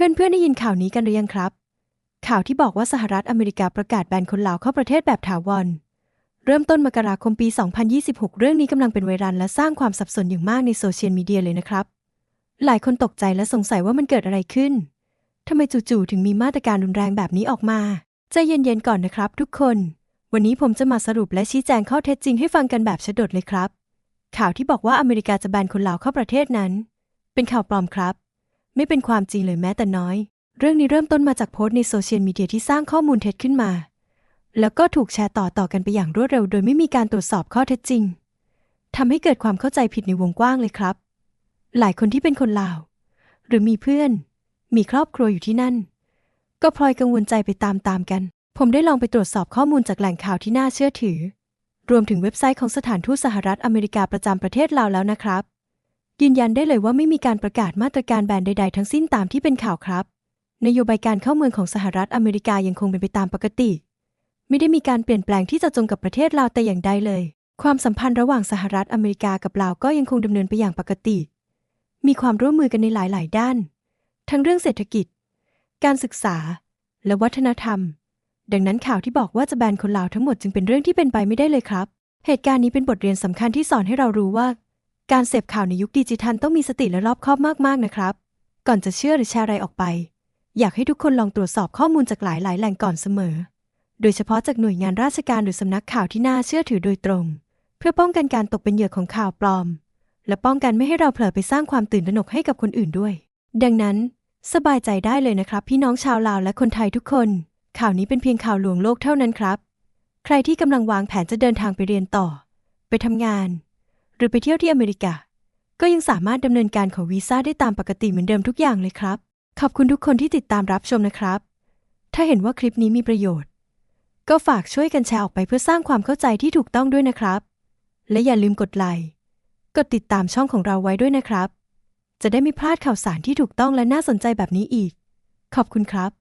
พื่อนๆได้ยินข่าวนี้กันหรือยังครับ ข่าวที่บอกว่าสหรัฐอเมริกาประกาศแบนคนลาวเข้าประเทศแบบถาวร เริ่มต้นมกราคมปี 2026 เรื่องนี้กำลังเป็นไวรัลและสร้างความสับสนอย่างมากในโซเชียลมีเดียเลยนะครับ หลายคนตกใจและสงสัยว่ามันเกิดอะไรขึ้นทำไมจู่ๆถึงมีมาตรการรุนแรงแบบนี้ออกมาใจเย็นๆก่อนนะครับทุกคน วันนี้ผมจะมาสรุปและชี้แจงข้อเท็จจริงให้ฟังกันแบบฉดดเลยครับ ข่าวที่บอกว่าอเมริกาจะแบนคนลาวเข้าประเทศนั้น เป็นข่าวปลอมครับ ไม่เป็นความจริงเลยแม้แต่น้อย เรื่องนี้เริ่มต้นมาจากโพสต์ในโซเชียลมีเดียที่สร้างข้อมูลเท็จขึ้นมา แล้วก็ถูกแชร์ต่อต่อกันไปอย่างรวดเร็ว โดยไม่มีการตรวจสอบข้อเท็จจริงทำให้เกิดความเข้าใจผิดในวงกว้างเลยครับ หลายคนที่เป็นคนลาว หรือมีเพื่อน มีครอบครัวอยู่ที่นั่น ก็พลอยกังวลใจไปตามๆกัน ผมได้ลองไปตรวจสอบข้อมูลจากแหล่งข่าวที่น่าเชื่อถือ รวมถึงเว็บไซต์ของสถานทูตสหรัฐอเมริกาประจำประเทศลาวแล้วนะครับ ยืนยันได้เลยว่าไม่มีการประกาศมาตรการแบนใด ๆ ทั้งสิ้นตามที่เป็นข่าวครับ นโยบายการเข้าเมืองของสหรัฐอเมริกายังคงเป็นไปตามปกติ ไม่ได้มีการเปลี่ยนแปลงที่จะจงกับประเทศลาวแต่อย่างใดเลย ความสัมพันธ์ระหว่างสหรัฐอเมริกากับลาวก็ยังคงดำเนินไปอย่างปกติ มีความร่วมมือกันในหลาย ๆ ด้าน ทั้งเรื่องเศรษฐกิจ การศึกษา และวัฒนธรรม ดังนั้นข่าวที่บอกว่าจะแบนคนลาวทั้งหมดจึงเป็นเรื่องที่เป็นไปไม่ได้เลยครับ เหตุการณ์นี้เป็นบทเรียนสำคัญที่สอนให้เรารู้ว่า การเสพข่าวในยุคดิจิทัลต้องมีสติและรอบคอบมากๆนะครับ ก่อนจะเชื่อหรือแชร์อะไรออกไป อยากให้ทุกคนลองตรวจสอบข้อมูลจากหลายๆแหล่งก่อนเสมอ โดยเฉพาะจากหน่วยงานราชการหรือสำนักข่าวที่น่าเชื่อถือโดยตรง เพื่อป้องกันการตกเป็นเหยื่อของข่าวปลอม และป้องกันไม่ให้เราเผลอไปสร้างความตื่นตระหนกให้กับคนอื่นด้วย ดังนั้น สบายใจได้เลยนะครับ พี่น้องชาวลาวและคนไทยทุกคน ข่าวนี้เป็นเพียงข่าวลวงโลกเท่านั้นครับ ใครที่กำลังวางแผนจะเดินทางไปเรียนต่อ ไปทำงาน หรือไปเที่ยวที่อเมริกา ก็ยังสามารถดำเนินการขอวีซ่าได้ตามปกติเหมือนเดิมทุกอย่างเลยครับ ขอบคุณทุกคนที่ติดตามรับชมนะครับ ถ้าเห็นว่าคลิปนี้มีประโยชน์ ก็ฝากช่วยกันแชร์ออกไปเพื่อสร้างความเข้าใจที่ถูกต้องด้วยนะครับ และอย่าลืมกดไลค์กดติดตามช่องของเราไว้ด้วยนะครับ จะได้ไม่พลาดข่าวสารที่ถูกต้องและน่าสนใจแบบนี้อีก ขอบคุณครับ